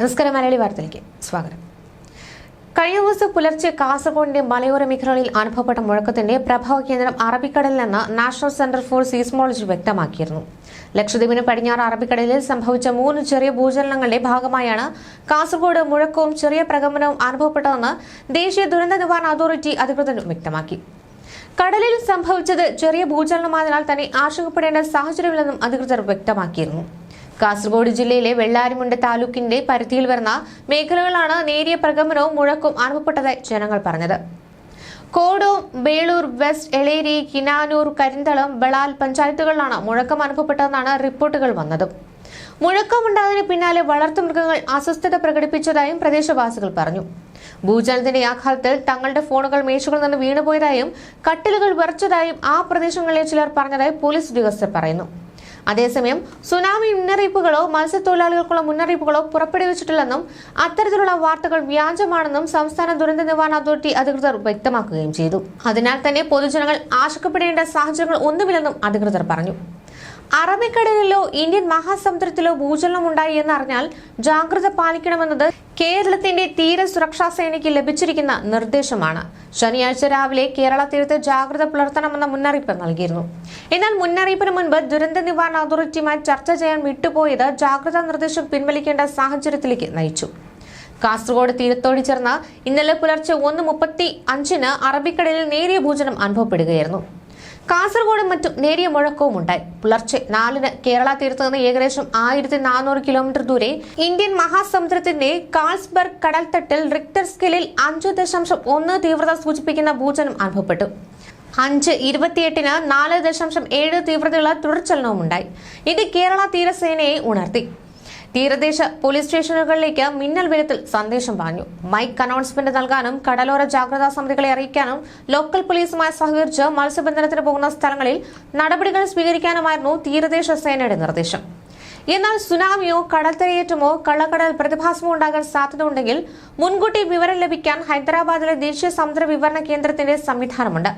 നമസ്കാരം മലയാളി വാർത്തയിലേക്ക് സ്വാഗതം. കഴിഞ്ഞ ദിവസം പുലർച്ചെ കാസർഗോഡിന്റെ മലയോര മേഖലകളിൽ അനുഭവപ്പെട്ട മുഴക്കത്തിന്റെ പ്രഭാവ കേന്ദ്രം അറബിക്കടലിൽ നിന്ന് നാഷണൽ സെന്റർ ഫോർ സീസ്മോളജി വ്യക്തമാക്കിയിരുന്നു. ലക്ഷദ്വീപിന് പടിഞ്ഞാറ് അറബിക്കടലിൽ സംഭവിച്ച മൂന്ന് ചെറിയ ഭൂചലനങ്ങളുടെ ഭാഗമായാണ് കാസർഗോഡ് മുഴക്കവും ചെറിയ പ്രകമ്പനവും അനുഭവപ്പെട്ടതെന്ന് ദേശീയ ദുരന്ത നിവാരണ അതോറിറ്റി അധികൃതർ വ്യക്തമാക്കി. കടലിൽ സംഭവിച്ചത് ചെറിയ ഭൂചലനമായതിനാൽ തന്നെ ആശങ്കപ്പെടേണ്ട സാഹചര്യമില്ലെന്നും അധികൃതർ വ്യക്തമാക്കിയിരുന്നു. കാസർഗോഡ് ജില്ലയിലെ വെള്ളാരിമുണ്ട് താലൂക്കിന്റെ പരിധിയിൽ വരുന്ന മേഖലകളാണ് നേരിയ പ്രകമനവും മുഴക്കും അനുഭവപ്പെട്ടതായി ജനങ്ങൾ പറഞ്ഞത്. കോടോം ബേളൂർ വെസ്റ്റ് എളേരി കിനാനൂർ കരിന്തളം ബളാൽ പഞ്ചായത്തുകളിലാണ് മുഴക്കം അനുഭവപ്പെട്ടതെന്നാണ് റിപ്പോർട്ടുകൾ വന്നത്. മുഴക്കമുണ്ടായതിന് പിന്നാലെ വളർത്തുമൃഗങ്ങൾ അസ്വസ്ഥത പ്രകടിപ്പിച്ചതായും പ്രദേശവാസികൾ പറഞ്ഞു. ഭൂചലത്തിന്റെ ആഘാതത്തിൽ തങ്ങളുടെ ഫോണുകൾ മേശകളിൽ നിന്ന് വീണുപോയതായും കട്ടിലുകൾ വിറച്ചതായും ആ പ്രദേശങ്ങളിലെ ചിലർ പറഞ്ഞതായി പോലീസ് ഉദ്യോഗസ്ഥർ പറയുന്നു. അതേസമയം സുനാമി മുന്നറിയിപ്പുകളോ മത്സ്യത്തൊഴിലാളികൾക്കുള്ള മുന്നറിയിപ്പുകളോ പുറപ്പെടുവിച്ചിട്ടില്ലെന്നും അത്തരത്തിലുള്ള വാർത്തകൾ വ്യാജമാണെന്നും സംസ്ഥാന ദുരന്ത നിവാരണ അതോറിറ്റി അധികൃതർ വ്യക്തമാക്കുകയും ചെയ്തു. അതിനാൽ തന്നെ പൊതുജനങ്ങൾ ആശങ്കപ്പെടേണ്ട സാഹചര്യങ്ങൾ ഒന്നുമില്ലെന്നും അധികൃതർ പറഞ്ഞു. അറബിക്കടലിലോ ഇന്ത്യൻ മഹാസമുദ്രത്തിലോ ഭൂചലനം ഉണ്ടായി എന്നറിഞ്ഞാൽ ജാഗ്രത പാലിക്കണമെന്നത് കേരളത്തിന്റെ തീര സുരക്ഷാ സേനയ്ക്ക് ലഭിച്ചിരിക്കുന്ന നിർദ്ദേശമാണ്. ശനിയാഴ്ച രാവിലെ കേരള തീരത്ത് ജാഗ്രത പുലർത്തണമെന്ന മുന്നറിയിപ്പ് നൽകിയിരുന്നു. എന്നാൽ മുന്നറിയിപ്പിന് മുൻപ് ദുരന്ത നിവാരണ അതോറിറ്റിയുമായി ചർച്ച ചെയ്യാൻ വിട്ടുപോയത് ജാഗ്രതാ നിർദ്ദേശം പിൻവലിക്കേണ്ട സാഹചര്യത്തിലേക്ക് നയിച്ചു. കാസർഗോഡ് തീരത്തോട് ചേർന്ന് ഇന്നലെ പുലർച്ചെ ഒന്ന് മുപ്പത്തി അഞ്ചിന് അറബിക്കടലിൽ നേരിയ ഭൂചലനം അനുഭവപ്പെടുകയായിരുന്നു. കാസർഗോഡും മറ്റും നേരിയ മുഴക്കവും ഉണ്ടായി പുലർച്ചെ നാലിന് കേരള തീരത്ത് നിന്ന് ഏകദേശം ആയിരത്തി നാനൂറ് കിലോമീറ്റർ ദൂരെ ഇന്ത്യൻ മഹാസമുദ്രത്തിന്റെ കാൾസ്ബർഗ് കടൽത്തട്ടിൽ റിക്ടർ സ്കെയിലിൽ അഞ്ച് ദശാംശം ഒന്ന് തീവ്രത സൂചിപ്പിക്കുന്ന ഭൂചലനം അനുഭവപ്പെട്ടു. അഞ്ച് ഇരുപത്തിയെട്ടിന് നാല് ദശാംശം ഏഴ് തീവ്രതയുള്ള തുടർചലനവും ഉണ്ടായി ഇത് കേരള തീരസേനയെ ഉണർത്തി. തീരദേശ പോലീസ് സ്റ്റേഷനുകളിലേക്ക് മിന്നൽ വെളുത്തിൽ സന്ദേശം പറഞ്ഞു മൈക്ക് അനൗൺസ്മെന്റ് നൽകാനും കടലോര ജാഗ്രതാ സമിതികളെ അറിയിക്കാനും ലോക്കൽ പോലീസുമായി സഹകരിച്ച് മത്സ്യബന്ധനത്തിന് പോകുന്ന സ്ഥലങ്ങളിൽ നടപടികൾ സ്വീകരിക്കാനുമായിരുന്നു തീരദേശ സേനയുടെ നിർദ്ദേശം. എന്നാൽ സുനാമിയോ കടൽത്തരയേറ്റമോ കള്ളക്കടൽ പ്രതിഭാസമോ ഉണ്ടാകാൻ സാധ്യതയുണ്ടെങ്കിൽ മുൻകൂട്ടി വിവരം ലഭിക്കാൻ ഹൈദരാബാദിലെ ദേശീയ സമുദ്ര വിവരണ കേന്ദ്രത്തിന്റെ സംവിധാനമുണ്ട്.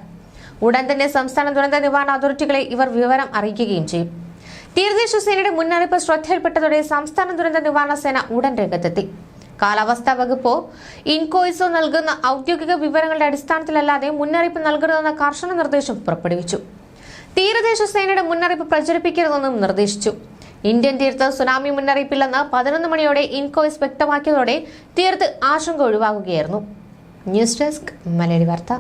ഉടൻ തന്നെ സംസ്ഥാന ദുരന്ത നിവാരണ അതോറിറ്റികളെ ഇവർ വിവരം അറിയിക്കുകയും ചെയ്യും. തീരദേശ സേനയുടെ മുന്നറിയിപ്പ് ശ്രദ്ധയിൽപ്പെട്ടതോടെ സംസ്ഥാന ദുരന്ത നിവാരണ സേന ഉടൻ രംഗത്തെത്തി. കാലാവസ്ഥാ വകുപ്പോ ഇൻകോയിസോ നൽകുന്ന ഔദ്യോഗിക വിവരങ്ങളുടെ അടിസ്ഥാനത്തിലല്ലാതെ മുന്നറിയിപ്പ് നൽകരുതെന്ന കർശന നിർദ്ദേശം പുറപ്പെടുവിച്ചു. തീരദേശ സേനയുടെ മുന്നറിയിപ്പ് പ്രചരിപ്പിക്കരുതെന്നും നിർദ്ദേശിച്ചു. ഇന്ത്യൻ തീരത്ത് സുനാമി മുന്നറിയിപ്പില്ലെന്ന് പതിനൊന്ന് മണിയോടെ ഇൻകോയിസ് വ്യക്തമാക്കിയതോടെ തീർത്ത് ആശങ്ക ഒഴിവാകുകയായിരുന്നു. ന്യൂസ് ഡെസ്ക് മലയാളി വാർത്ത.